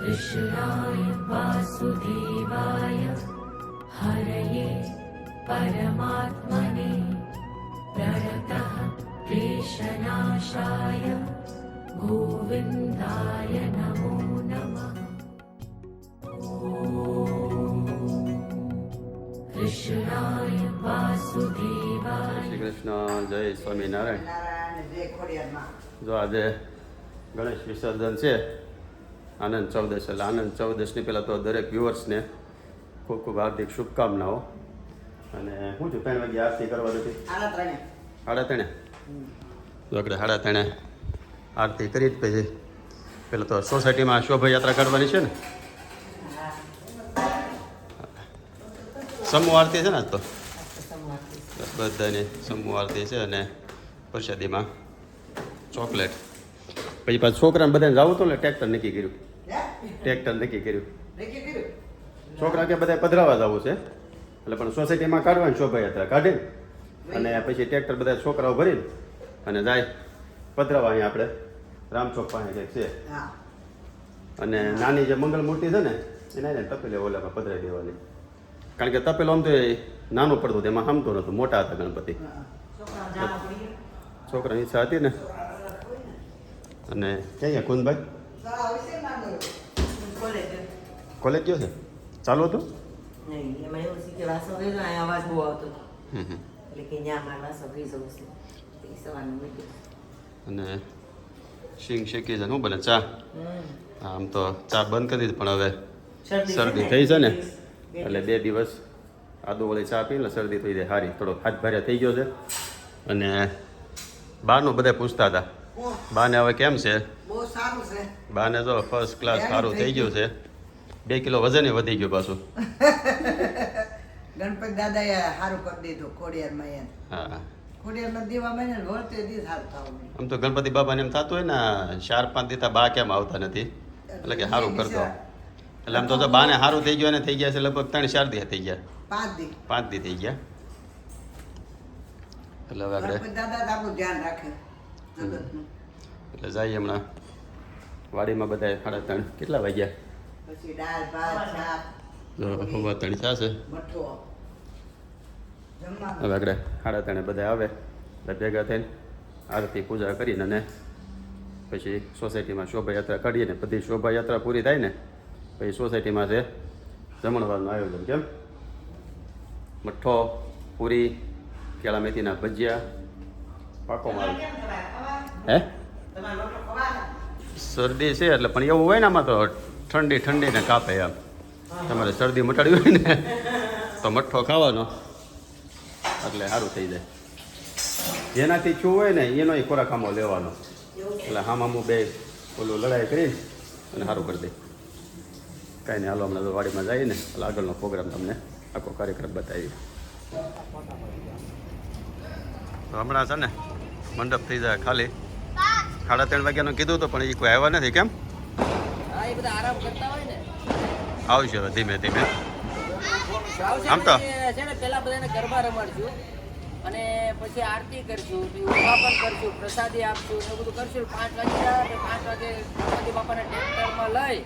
कृष्णाय वासुदेवाय हरये परमात्मने प्रणतः क्लेशनाशाय गोविन्दाय नमो नमः कृष्णाय वासुदेवाय શ્રી કૃષ્ણ જય સ્વામિનારાયણ નારાયણ જય ખોડિયારમાં જો આજે ગણેશ વિસર્જન છે આનંદ ચૌદશ. એટલે આનંદ ચૌદશની પહેલાં તો દરેક વ્યુઅર્સને ખૂબ ખૂબ હાર્દિક શુભકામનાઓ. અને હું છું ત્રણ વાગે આરતી કરવા નથી સાડા ત્રણે. આપણે સાડા ત્રણે. આરતી કરી જ પછી પહેલાં તો સોસાયટીમાં શોભાયાત્રા કાઢવાની છે ને? સમૂહ આરતી છે ને આજ તો? બધાની સમૂહ આરતી છે અને પ્રસાદીમાં ચોકલેટ. પછી પાછું છોકરાને બધાને જવું તો ને ટ્રેક્ટર નક્કી કર્યું. ટ્રેક્ટર નક્કી કર્યું. છોકરા કે બધા પધરાવા જવું છે. એટલે પણ સોસાયટીમાં કાઢવાની શોભાયાત્રા કાઢે. અને પછી ટ્રેક્ટર બધા છોકરાઓ ભરીને અને જાય. પધરાવા અહીંયા આપણે. રામચોક પાસે કંઈક છે. અને નાની જે મંગળ મૂર્તિ છે ને એને એને તપેલે ઓલામાં પધરાવી દેવાની. કારણ કે તપેલો આમ તો એ નાનું પડતું એમાં હમતું નહોતું. મોટા હતા ગણપતિ. છોકરાની ઈચ્છા હતી ને. અને ક્યાં કુંદભાઈ સારા આવશે ને નાનું કોલેજ કોલેજ ગયો છે? ચાલુ હતું? નહીં એમાં એવું છે કે વાસો ગયો ને અહીંયા અવાજ બહુ આવતો હતો. હમ હમ. એટલે કે ત્યાં મારે વાસો ગઈ જવું છે એ સવારનું અને શીંગ શેકી છે શું બને? ચા? આમ તો ચા બંધ કરી દીધી પણ હવે શરદી થઈ છે ને? એટલે બે દિવસ આદુ વળી ચા પી એટલે શરદી થઈ જાય. સારી થોડો હાથ ભારે થઈ ગયો છે. અને બાનું બધા પૂછતા હતા. બાને હવે કેમ છે? બહુ સારું છે. બાને જો ફર્સ્ટ ક્લાસ સારું થઈ ગયું. છે. બે કિલો વજન વધી ગયું પાછું. ગણપતિ એ સારું કરી દીધું ખોડિયારમાં એમ. હા. આમ તો ગણપતિ બાબાને એમ થતું હોય ને ચાર પાંચ દીતા બા કેમ આવતા નથી? એટલે કે સારું કરતો. એટલે આમ તો બાને સારું થઈ ગયું અને થઈ ગયા છે લગભગ ત્રણ ચાર દી થઈ ગયા. પાંચ દી. પાંચ દી થઈ ગયા. એટલે હવે આપણે દાદા આપણું ધ્યાન રાખે એટલે જઈએ હમણાં. વાડીમાં બધા સાડા ત્રણ. કેટલા વાગ્યા? પછી દાળ ભાત શાક હવા થશે મઠો. હવે આગળ સાડા ત્રણે બધા આવે એટલે ભેગા થઈને આરતી પૂજા કરીને અને પછી સોસાયટીમાં શોભાયાત્રા કાઢીએ ને બધી શોભાયાત્રા પૂરી થાય ને પછી સોસાયટીમાં છે જમણવારનું આયોજન કેમ? મઠ્ઠો પૂરી કેળા મેથીના ભજીયા પાકો માલ. હે? શરદી છે એટલે પણ એવું હોય ને આમાં તો ઠંડી ઠંડી ને કાપે એમ. તમારે શરદી મટાડવી હોય ને, તો મઠ્ઠો ખાવાનો. એટલે સારું થઈ જાય. જેનાથી છું હોય ને એનો એ ખોરાક આમો લેવાનો. એટલે હામ આમું બે ઓલું લડાઈ કરી અને સારું કરી દે. કાંઈ નહીં, હાલો, હમણાં વાડીમાં જઈએ ને આગળનો પ્રોગ્રામ તમને આખો કાર્યક્રમ બતાવી હમણાં છે ને, મંડપ થઈ જાય ખાલી. સાડા ત્રણ વાગ્યાનું કીધું હતું, પણ એ કોઈ આવ્યા નથી, કેમ? એ બધા આરામ કરતા હોય ને. આવશે હવે ધીમે ધીમે. આમ તો. છે ને પેલા બધાને ગરબા રમાડશું. અને પછી આરતી કરશું પછી ઉભાપન કરશું પ્રસાદી આપશું એ બધું કરશું. પાંચ વાગે પાંચ વાગે ગણપતિ બાપાને ટ્રેક્ટરમાં લઈ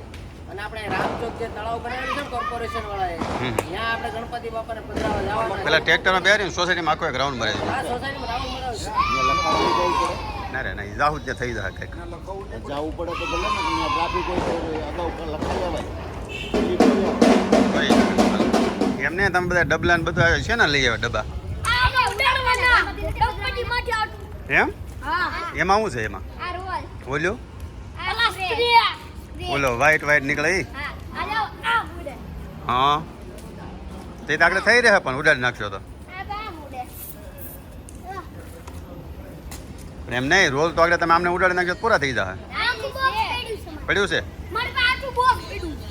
અને આપણે રામચોક જે તળાવ બનાવ્યું છે ને કોર્પોરેશન વાળાએ. ત્યાં આપણે ગણપતિ બાપાને પધરાવા જવાના પેલા ટ્રેક્ટરમાં બેરી સોસાયટીમાં આખો એક રાઉન્ડ હા સોસાયટીમાં રાઉન્ડ બનાવશું ના રે ના ઈ જ થઈ જાય કંઈક. જવું પડે તો ભલે ને ટ્રાફિક હોય અગાઉ લખાઈ લેવાય. એમને તમે બધા ડબલા ને બધા છે ને લઈ આવે ડબ્બા? એમ? એમાં શું છે એમાં? બોલ્યો? બોલો વ્હાઈટ વ્હાઈટ નીકળે હા. તે તો આગળ થઈ રહે પણ ઉડાડી નાખશો તો. પણ એમ નહીં રોલ તો આગળ તમે આમને ઉડાડી નાખજો તો પૂરા થઈ જશે પડ્યું છે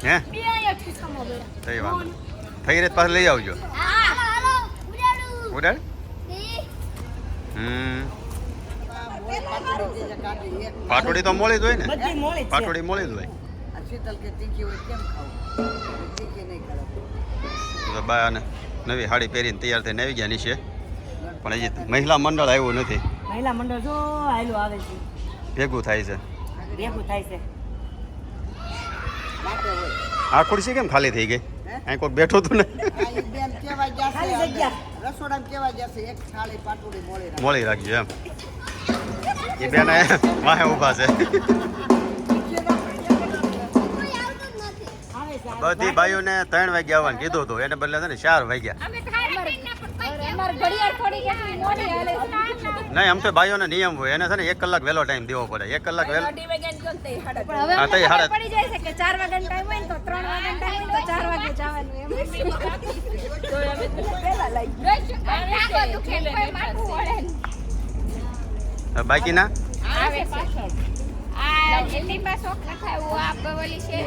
હે? થઈ વાંધો. થઈ રહે પાસે લઈ આવજો. ઉડાડ. હમ. પાટોડી તો મોળી જ હોય ને. છે. પાટોડી મોળી જ હોય. બા નવી સાડી પહેરીને તૈયાર થઈને આવી ગયા નીચે. પણ હજી મહિલા મંડળ આવ્યું નથી. મહિલા મંડળ જો આયલું આવે છે. ભેગું થાય છે. ભેગું થાય છે. આ ખુરશી કેમ ખાલી થઈ ગઈ? અહીં કોઈ બેઠું તું ને આ ઈ બેન કેવા ખાલી જશે જગ્યા. રસોડામાં કેવા જશે એક થાળી પાટુડી મોળી રાખે. મોળી રાખજો એમ. એ બેન વાહે ઊભા છે. બધી બાઈઓને ત્રણ વાગ્યા આવવાનું કીધું હતું. એને બદલે છે ને ચાર વાગ્યા. નહીં આમ તો બાઈઓનો નિયમ હોય. એને છે ને એક કલાક વહેલો ટાઈમ દેવો પડે. એક કલાક વહેલો હા, તો હાડા- પડી જાય છે કે ચાર વાગ્યાનો ટાઈમ હોય ને તો ત્રણ વાગ્યાનો ટાઈમ હોય તો ચાર વાગે જવાનું એમ. તો અમે પહેલા લાગી દુખે કોઈ માથું વળે ને. બાકીના? આવે પાછળ આ લીંબા શોખ ખાવું આ બવલી છે.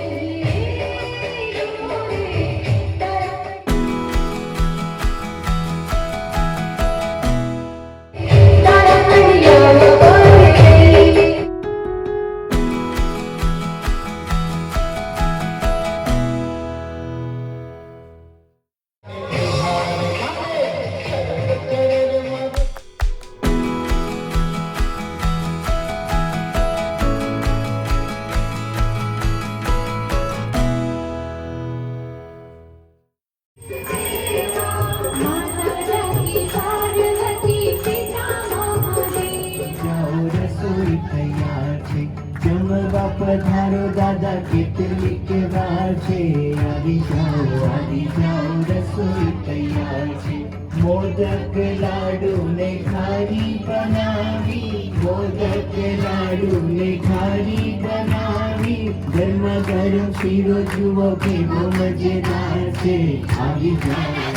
કેટલી કે વાર છે આવી જાઓ આવી જાઓ રસોઈ તૈયાર છે મોદક લાડુ ને ખારી બનાવી મોદક લાડુ ને ખારી બનાવી ગરમા ગરમ શીરો જુઓ કેવો મજેદાર છે આવી જાઓ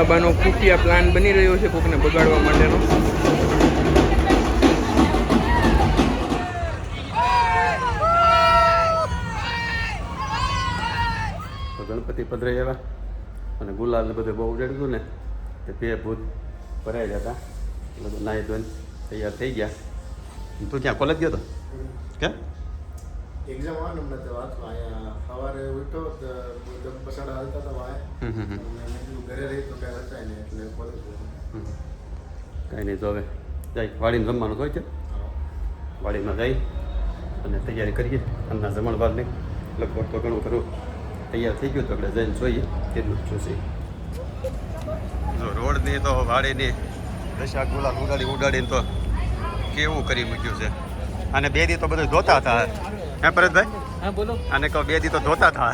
ભીમરાબાનો ખુફિયા પ્લાન બની રહ્યો છે કોકને બગાડવા માટેનો. ગણપતિ પધરાઈ આવ્યા અને ગુલાલ ને બધું બહુ ઉડાડ્યું ને, તે બે ભૂત ભરાઈ હતા. નાહી ધોઈને તૈયાર થઈ ગયા. તું ક્યાં, કોલેજ ગયો તો? કેમ? એક્ઝામ આવવાનું નથી વાંચવા અહીંયા સવારે ઉઠો તો પસાડા હાલતા મેં કીધું ઘરે રહી તો કાંઈ રચાય નહીં એટલે કોલેજ. કાંઈ નહીં તો હવે જાય. વાડીને જમવાનું હોય છે? વાડીમાં જઈ અને તૈયારી કરીએ. અમના જમણ નહીં. લગભગ તો ઘણું ખરું તૈયાર થઈ ગયું તો આપણે જઈને જોઈએ કેટલું જોશે જો રોડની તો વાડીની દશા ગુલાલ ઉડાડી ઉડાડીને તો કેવું કરી મૂક્યું છે. અને બે દી તો બધું ધોતા હતા. હે પરેશભાઈ? હા બોલો. અને કહો બે દી તો ધોતા થા.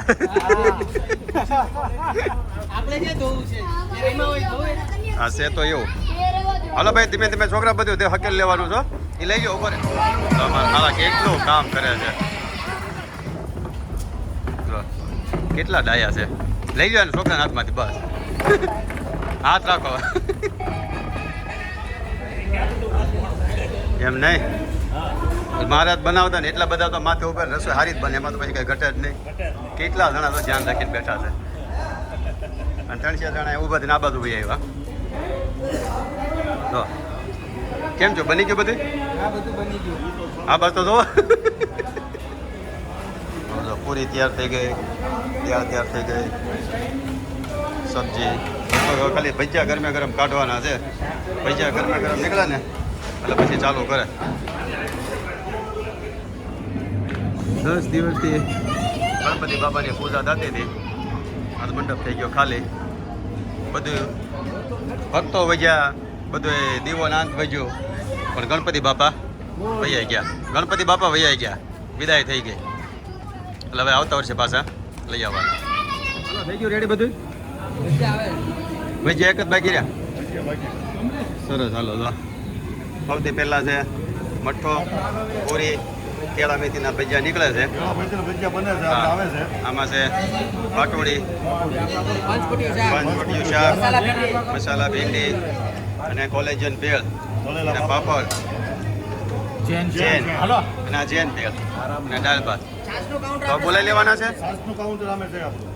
આપણે જે ધોવું છે એમાં હોય ધોવે હા છે તો એવું. હાલો ભાઈ ધીમે ધીમે છોકરા બધું તે હકેલ લેવાનું છો. એ લઈ ગયો ઉપર. મારા કેટલું કામ કરે છે. કેટલા ડાયા છે? લઈ ગયો છોકરાના હાથમાંથી બસ. હાથ રાખો. એમ નહીં? મહારાજ બનાવતા ને એટલા બધા તો માથે ઉપર રસોઈ હારી જ બને એમાં તો પછી કઈ ઘટે જ નહીં. કેટલા જણા તો ધ્યાન રાખીને બેઠા છે. અને ત્રણ ચાર જણા એવું બધું આ બાજુ ભાઈ આવ્યા. તો કેમ છો? બની ગયું બધું? બધું આ બસ તો જો. પૂરી તૈયાર થઈ ગઈ. તૈયાર તૈયાર થઈ ગઈ. સબ્જી. ખાલી ભજીયા ગરમે ગરમ કાઢવાના છે. ભજીયા ગરમે ગરમ નીકળે ને એટલે પછી ચાલુ કરે. દસ દિવસથી ગણપતિ બાપાની પૂજા થતી હતી. આ મંડપ થઈ ગયો ખાલી. બધું ભક્તો વજ્યા બધું દીવો નાંત વજ્યો પણ ગણપતિ બાપા વૈયા ગયા. ગણપતિ બાપા વૈયા ગયા. વિદાય થઈ ગઈ. એટલે હવે આવતા વર્ષે પાછા લઈ આવવાના. થઈ ગયું રેડી બધું? ભજીયા એક જ બાકી રહ્યા? સરસ હાલો આવતી સૌથી પહેલાં છે મઠ્ઠો પૂરી કેળા મેથીના ભજીયા નીકળે છે આમાં છે પાટોડી પાંચપટીયું શાક. મસાલા ભીંડી અને કોલેજન ભેળ અને પાપડ. ચેન ચેન અને આ ચેન ભેળ અને દાળ ભાત. બોલાઈ લેવાના છે?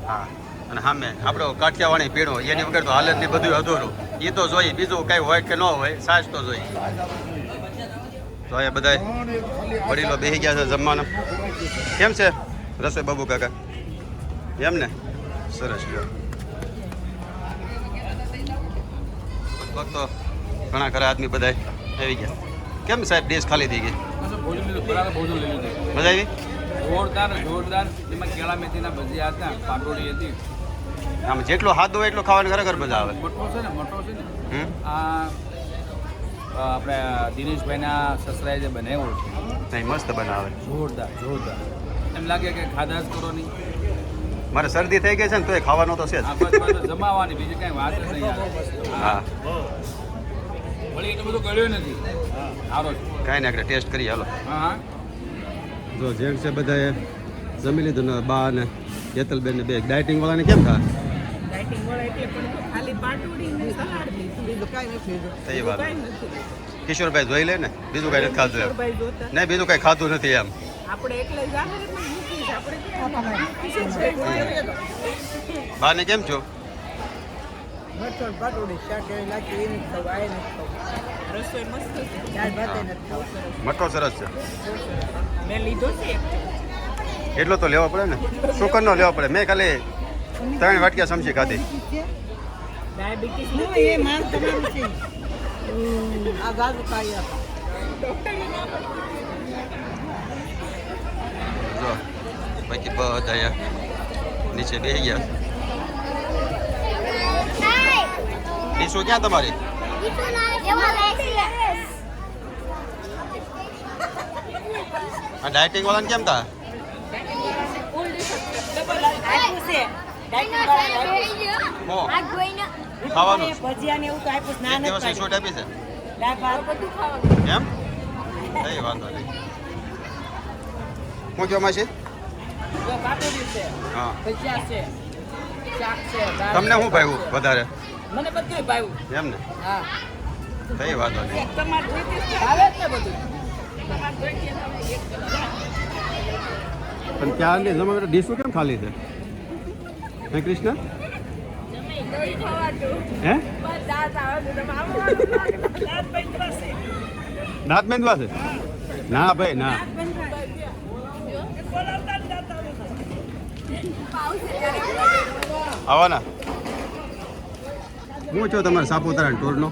હા. અને સામે આપણો કાઠિયાવાડી પીણો એની વગર તો હાલત ને બધું અધૂરું. એ તો જોઈ બીજું કઈ હોય કે ન હોય સાસ તો જોઈ તો અહીંયા બધા વડીલો બેસી ગયા છે જમવાના. કેમ છે? રસોઈ બાબુ કાકા? એમ ને? સરસ ભક્તો ઘણા ખરા આદમી બધા આવી ગયા. કેમ સાહેબ ડીશ ખાલી થઈ ગઈ? મજા આવી જોરદાર જોરદાર. એમાં કેળા મેથીના ભજીયા હતા પાટોળી હતી. આમ જેટલો હાથ હોય એટલો ખાવાની ખરેખર મજા આવે. મોટો છે ને મોટો છે ને. આ આપણે દિનેશભાઈના સસરાએ જે બનાવ્યો છે નહીં મસ્ત બનાવે. જોરદાર જોરદાર. એમ લાગે કે ખાધા જ કરો નહીં. મારે શરદી થઈ ગઈ છે ને તો એ ખાવાનો તો છે જ. આ બસ બસ જમાવાની બીજી કઈ વાત જ નહીં હા. વળી એટલું બધું કર્યું નથી. સારો છે. કાંઈ નહીં આપણે ટેસ્ટ કરીએ હાલો. હા હા. જો જેમ છે બધાએ જમી લીધું ને બા ને જેતલબેન ને બે. ડાયટિંગ વાળાને કેમ થાય ડાયટિંગ વાળા એટલે પણ ખાલી પાટોડી સલાડ લીધું બીજું કાંઈ નથી સહી વાત. કિશોરભાઈ જોઈ લે ને. બીજું કાંઈ નથી ખાધું નહીં બીજું કાંઈ ખાધું નથી એમ. આપણે એટલે જ આવે એટલે મૂકી બાને કેમ છો? મરચું પાટોડી શાક એ નાખી એ નથી ખાવું આ નથી ખાવું. રસોઈ મસ્ત છે. દાળ ભાત એ નથી ખાવું. મઠો સરસ છે. મેં લીધો છે. એટલો તો લેવો પડે ને. શુકર નો લેવો પડે. મેં ખાલી ત્રણ વાટકા સમજી ખાધી ડાયાબિટીસ હું એ માંગ તમારું છે. આ ગાજુ ખાઈ આપો. જો બાકી બધા નીચે બે ગયા. ડીશો ક્યાં તમારી? આ ડાયટિંગ વાળાને કેમ તા? ખાવાનું. ભજીયા ને એવું તો આપ્યું ના નથી છૂટ આપી છે. એમ? કઈ વાંધો નહીં. હું હા. ભજીયા તમને શું ભાવ્યું વધારે? મને બધું ભાવ્યું. એમ ને? હા. કઈ વાંધો નહીં. તમારે ભાવે જ ને બધું. તમારે જોઈતી છે હવે એક કલાક. પણ ત્યારની જમાનો ડીશું કેમ ખાલી છે? હે કૃષ્ણ. હે દાંત આવે છે. તમે આવો. દાંત પૈસા છે. દાંત મેંદવા છે ના ભાઈ ના આવવાના હું છો તમારે સાપુતારા ટૂરનો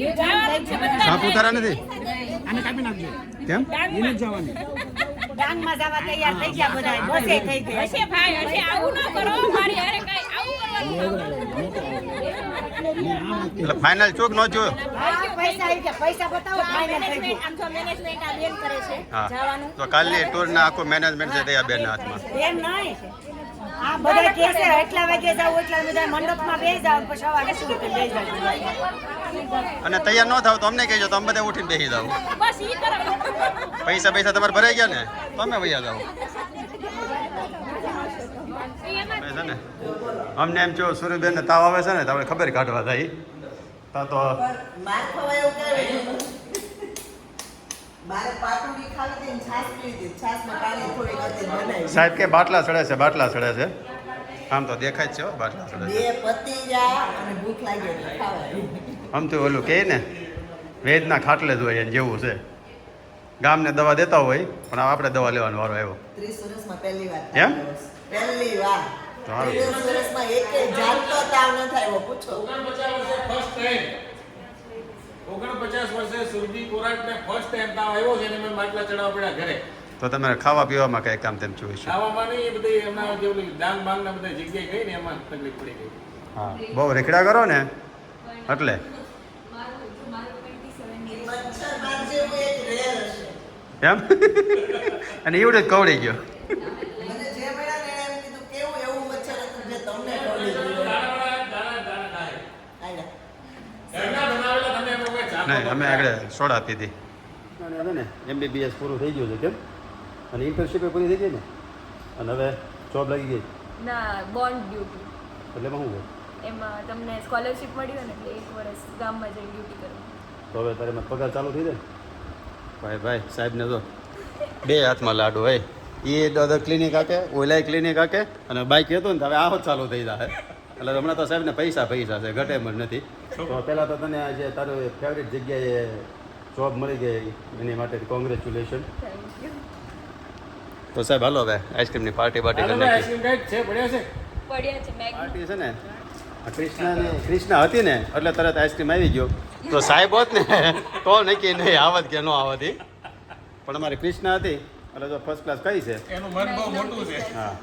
જવાનું સાપુતારા નથી કેમ ડાંગમાં જવા તૈયાર થઈ ગયા બધા બસે થઈ ગયા. હશે ભાઈ હશે. આવું ન કરો. મારી અરે કઈ આવું કરવાનું એટલે ફાઇનલ ચોક નો જો પૈસા આવી ગયા પૈસા બતાવો ફાઇનલ થઈ ગયું. આમ તો મેનેજમેન્ટ આ બેન કરે છે. જવાનું. તો કાલની ટૂરના આખો મેનેજમેન્ટ છે દયા બેન હાથમાં. બેન નહીં આ બધા કે છે એટલા વાગે જાવ એટલા બધા મંડપમાં બેસી જાવ પછી સવારે શું કે જાવ અને તૈયાર ન થાવ તો અમને કહેજો તો અમે બધા ઉઠીને બેસી જાવ પૈસા પૈસા તમારે ભરાઈ ગયા ને? તમે વૈયા છે ને અમને એમ જો સૂર્યબેન ને તાવ આવે છે ને તમને ખબર કાઢવા થાય. તા તો સાહેબ કે બાટલા ચડે છે બાટલા ચડે છે? આમ તો દેખાય જ છે હો, બાટલા ચડે છે. આમ તો ઓલું કહે ને વેદના ખાટલે જ હોય એને જેવું છે. ગામને દવા દેતા હોય પણ આપણે દવા લેવાનો વારો આવ્યો. ત્રીસ વર્ષમાં પહેલી વાર એમ? પહેલી વાર. ત્રીસ વર્ષમાં એક જાતનો તાવ ન થાય એવો પૂછો. ઓગણપચાસ વર્ષે સુરભી કોરાટને ફર્સ્ટ ટાઈમ તાવ આવ્યો છે અને મેં માટલા ચડાવવા પડ્યા ઘરે. તો તમારે ખાવા પીવામાં કઈ કામ તેમ જોઈશું ખાવામાં નહીં એ બધી એમના જે ઓલી ડાંગ બાંગ બધા જગ્યાએ ગઈ ને એમાં તકલીફ પડી ગઈ. હા. બહુ રેખડા કરો ને. એટલે મચ્છર માર જેવું એક રેલ હશે એમ? અને એવડે જ કવડી ગયો. મળ્યા નહીં અમે આગળ સોડા પીધી ને એમબીબીએસ પૂરું થઈ ગયું છે કેમ? અને ઇન્ટર્નશીપ પૂરી થઈ ગઈ ને? અને હવે જોબ લાગી ગઈ? ના બોન્ડ ડ્યુટી એટલે એમાં શું એમાં તમને સ્કોલરશિપ મળી ને એટલે એક વર્ષ ગામમાં જઈને ડ્યુટી કરવાની. તો હવે તારે એમાં પગાર ચાલુ થઈ જાય? ને? ભાઈ ભાઈ સાહેબને તો બે હાથમાં લાડુ હોય એ દાદા ક્લિનિક આકે ઓલાય ક્લિનિક આકે અને બાઈક કહેતો ને તો હવે આવો જ ચાલુ થઈ જાય એટલે હમણાં તો સાહેબને પૈસા પૈસા છે ઘટે એમ નથી. તો પહેલાં તો તને આજે તારું ફેવરેટ જગ્યાએ જોબ મળી ગઈ એની માટે કોંગ્રેચ્યુલેશન તો સાહેબ હાલો હવે આઈસ્ક્રીમની પાર્ટી પાર્ટી કરી નાખી છે પડ્યા છે? પડ્યા છે પાર્ટી છે ને? આ કૃષ્ણને કૃષ્ણ હતી ને એટલે તરત આઈસ્ક્રીમ આવી ગયો. તો સાહેબ હોત ને તો નક્કી નહીં આવત કે ન આવત એ પણ અમારી કૃષ્ણ હતી. એટલે તો ફર્સ્ટ ક્લાસ કઈ છે? એનું મન બહુ મોટું છે. હા.